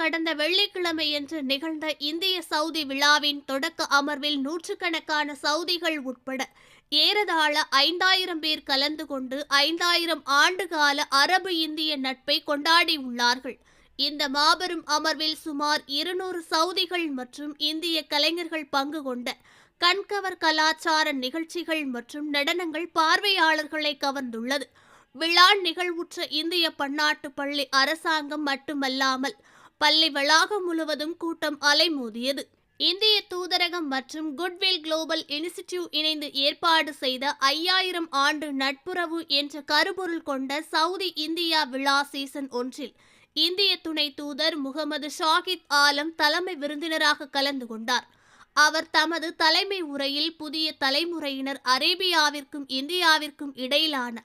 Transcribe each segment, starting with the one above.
கடந்த வெள்ளிக்கிழமையன்று நிகழ்ந்த இந்திய சவுதி விழாவின் தொடக்க அமர்வில் நூற்றுக்கணக்கான சவுதிகள் உட்பட ஏறதாழ ஐந்தாயிரம் பேர் கலந்து கொண்டு ஐந்தாயிரம் ஆண்டுகால அரபு இந்திய நட்பை கொண்டாடியுள்ளார்கள் இந்த மாபெரும் அமர்வில் சுமார் இருநூறு சவுதிகள் மற்றும் இந்திய கலைஞர்கள் பங்கு கொண்ட கண்கவர் கலாச்சார நிகழ்ச்சிகள் மற்றும் நடனங்கள் பார்வையாளர்களை கவர்ந்துள்ளது. விழா நிகழ்வுற்ற இந்திய பன்னாட்டு பள்ளி அரசாங்கம் மட்டுமல்லாமல் பள்ளி வளாகம் முழுவதும் கூட்டம் அலைமோதியது. இந்திய தூதரகம் மற்றும் குட்வில் குளோபல் இன்ஸ்டிடியூட் இணைந்து ஏற்பாடு செய்த ஐயாயிரம் ஆண்டு நட்புறவு என்ற கருபொருள் கொண்ட சவுதி இந்தியா விழா சீசன் ஒன்றில் இந்திய துணை தூதர் முகமது ஷாகித் ஆலம் தலைமை விருந்தினராக கலந்து கொண்டார். அவர் தமது தலைமை உரையில் புதிய தலைமுறையினர் அரேபியாவிற்கும் இந்தியாவிற்கும் இடையிலான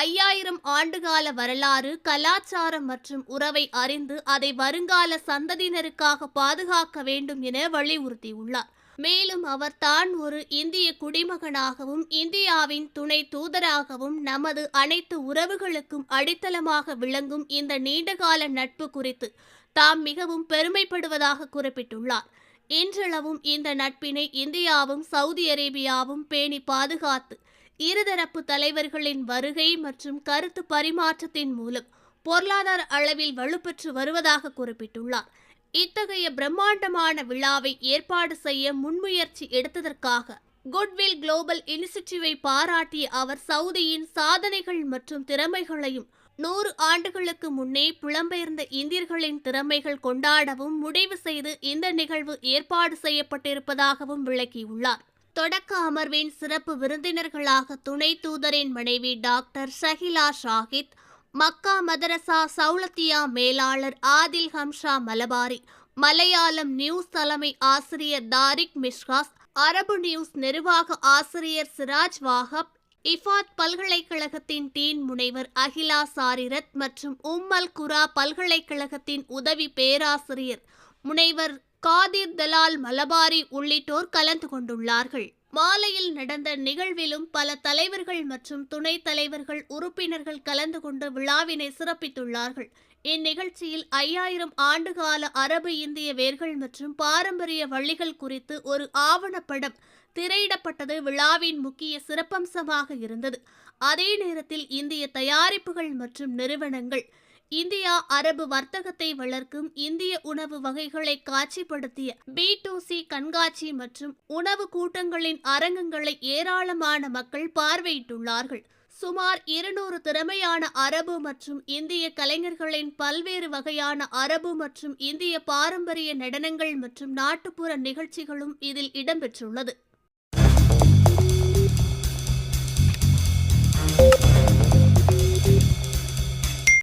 ஐயாயிரம் ஆண்டுகால வரலாறு கலாச்சாரம் மற்றும் உறவை அறிந்து அதை வருங்கால சந்ததியினருக்காக பாதுகாக்க வேண்டும் என வலியுறுத்தியுள்ளார். மேலும் அவர் தான் ஒரு இந்திய குடிமகனாகவும் இந்தியாவின் துணை தூதராகவும் நமது அனைத்து உறவுகளுக்கும் அடித்தளமாக விளங்கும் இந்த நீண்டகால நட்பு குறித்து தாம் மிகவும் பெருமைப்படுவதாக குறிப்பிட்டுள்ளார். இன்றளவும் இந்த நட்பினை இந்தியாவும் சவுதி அரேபியாவும் பேணி பாதுகாத்து இருதரப்பு தலைவர்களின் வருகை மற்றும் கருத்து பரிமாற்றத்தின் மூலம் பொருளாதார அளவில் வலுப்பெற்று வருவதாக குறிப்பிட்டுள்ளார். இத்தகைய பிரம்மாண்டமான விழாவை ஏற்பாடு செய்ய முன்முயற்சி எடுத்ததற்காக குட்வில் குளோபல் இனிஷியேட்டிவை பாராட்டிய அவர் சவுதியின் சாதனைகள் மற்றும் திறமைகளையும் நூறு ஆண்டுகளுக்கு முன்னே புலம்பெயர்ந்த இந்தியர்களின் திறமைகள் கொண்டாடவும் முடிவு செய்து இந்த நிகழ்வு ஏற்பாடு செய்யப்பட்டிருப்பதாகவும் விளக்கியுள்ளார். தொடக்க அமர்வின் சிறப்பு விருந்தினர்களாக துணை தூதரின் மனைவி டாக்டர் ஷஹிலா ஷாஹித் மக்கா மதரசா சவுலத்தியா மேலாளர் ஆதில் ஹம்ஷா மலபாரி மலையாளம் நியூஸ் தலைமை ஆசிரியர் தாரிக் மிஷ்காஸ் அரபு நியூஸ் நிர்வாக ஆசிரியர் சிராஜ் வாகப் இஃபாத் பல்கலைக்கழகத்தின் டீன் முனைவர் அகிலா சாரிரத் மற்றும் உம்மல் குரா பல்கலைக்கழகத்தின் உதவி பேராசிரியர் முனைவர் காதிர் தலால் மலபாரி உள்ளிட்டோர் கலந்து கொண்டுள்ளார்கள். மாலையில் நடந்த நிகழ்விலும் பல தலைவர்கள் மற்றும் துணைத் தலைவர்கள் உறுப்பினர்கள் கலந்து கொண்டு விழாவினை சிறப்பித்துள்ளார்கள். இந்நிகழ்ச்சியில் ஐயாயிரம் ஆண்டுகால அரபு இந்திய வேர்கள் மற்றும் பாரம்பரிய வழிகள் குறித்து ஒரு ஆவணப்படம் திரையிடப்பட்டது விழாவின் முக்கிய சிறப்பம்சமாக இருந்தது. அதே நேரத்தில் இந்திய தயாரிப்புகள் மற்றும் நிறுவனங்கள் இந்தியா அரபு வர்த்தகத்தை வளர்க்கும் இந்திய உணவு வகைகளை காட்சிப்படுத்திய பி டு சி கண்காட்சி மற்றும் உணவு கூட்டங்களின் அரங்கங்களை ஏராளமான மக்கள் பார்வையிட்டுள்ளார்கள். சுமார் இருநூறு திறமையான அரபு மற்றும் இந்திய கலைஞர்களின் பல்வேறு வகையான அரபு மற்றும் இந்திய பாரம்பரிய நடனங்கள் மற்றும் நாட்டுப்புற நிகழ்ச்சிகளும் இதில் இடம்பெற்றுள்ளது.